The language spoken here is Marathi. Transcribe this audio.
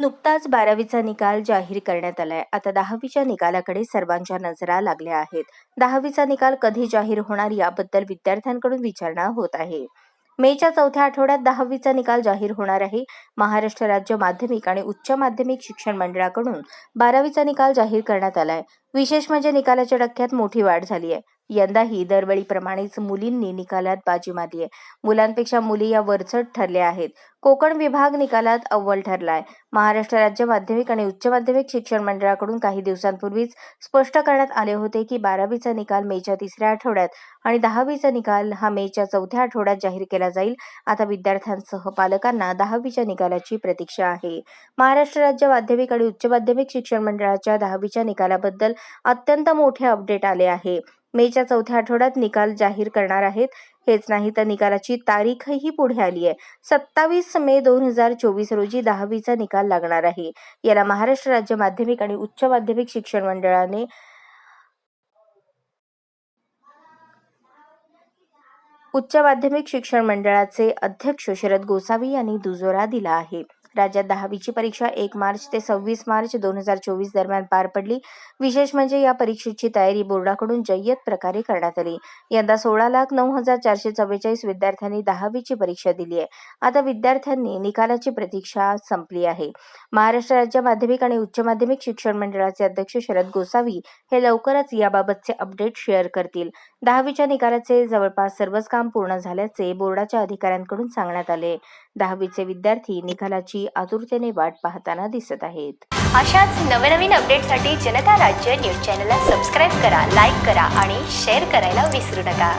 नुकताच बारावीचा निकाल जाहीर करण्यात आलाय. आता दहावीच्या निकालाकडे सर्वांच्या नजरा लागल्या आहेत. दहावीचा निकाल कधी जाहीर होणार याबद्दल विद्यार्थ्यांकडून विचारणा होत आहे. मेच्या चौथ्या आठवड्यात दहावीचा निकाल जाहीर होणार आहे. महाराष्ट्र राज्य माध्यमिक आणि उच्च माध्यमिक शिक्षण मंडळाकडून बारावीचा निकाल जाहीर करण्यात आलाय. विशेष म्हणजे निकालाच्या टक्क्यात मोठी वाढ झाली आहे. यंदाही दरवेळीप्रमाणेच मुलींनी निकालात बाजी मारली आहे मुलांपेक्षा मुली या वरचढ ठरल्या आहेत. कोकण विभाग निकालात अव्वल ठरलाय. महाराष्ट्र राज्य माध्यमिक आणि उच्च माध्यमिक शिक्षण मंडळाकडून काही दिवसांपूर्वीच स्पष्ट करण्यात आले होते की बारावीचा निकाल मेच्या तिसऱ्या आठवड्यात आणि दहावीचा निकाल हा मेच्या चौथ्या आठवड्यात जाहीर केला जाईल. आता विद्यार्थ्यांसह पालकांना दहावीच्या निकालाची प्रतीक्षा आहे. महाराष्ट्र राज्य माध्यमिक आणि उच्च माध्यमिक शिक्षण मंडळाच्या दहावीच्या निकालाबद्दल अत्यंत मोठे अपडेट आले आहे. मेच्या चौथ्या आठवड्यात निकाल जाहीर करणार आहेत. हेच नाही तर निकालाची तारीखही पुढे आली आहे. सत्तावीस मे दोन हजार चोवीस रोजी दहावीचा निकाल लागणार आहे. याला महाराष्ट्र राज्य माध्यमिक आणि उच्च माध्यमिक शिक्षण मंडळाने उच्च माध्यमिक शिक्षण मंडळाचे अध्यक्ष शरद गोसावी यांनी दुजोरा दिला आहे. राज्यात दहावीची परीक्षा एक मार्च ते सव्वीस मार्च दोन हजार चोवीस दरम्यान पार पडली. विशेष म्हणजे या परीक्षेची तयारी बोर्डाकडून जय्यत प्रकारे करण्यात आली. यंदा सोळा लाख नऊ हजार चारशे चव्वेचाळीस विद्यार्थ्यांनी दहावीची परीक्षा दिली आहे. आता विद्यार्थ्यांनी निकालाची प्रतीक्षा संपली आहे. महाराष्ट्र राज्य माध्यमिक आणि उच्च माध्यमिक शिक्षण मंडळाचे अध्यक्ष शरद गोसावी हे लवकरच याबाबतचे अपडेट शेअर करतील. दहावीच्या निकालाचे जवळपास सर्वच काम पूर्ण झाल्याचे बोर्डाच्या अधिकाऱ्यांकडून सांगण्यात आले. दहावीचे विद्यार्थी निकालाची आतुरतेने वाट पाहताना दिसत आहेत. अशाच नवनवीन अपडेटसाठी जनता राज्य न्यूज चॅनलला सबस्क्राईब करा लाईक करा आणि शेअर करायला विसरू नका.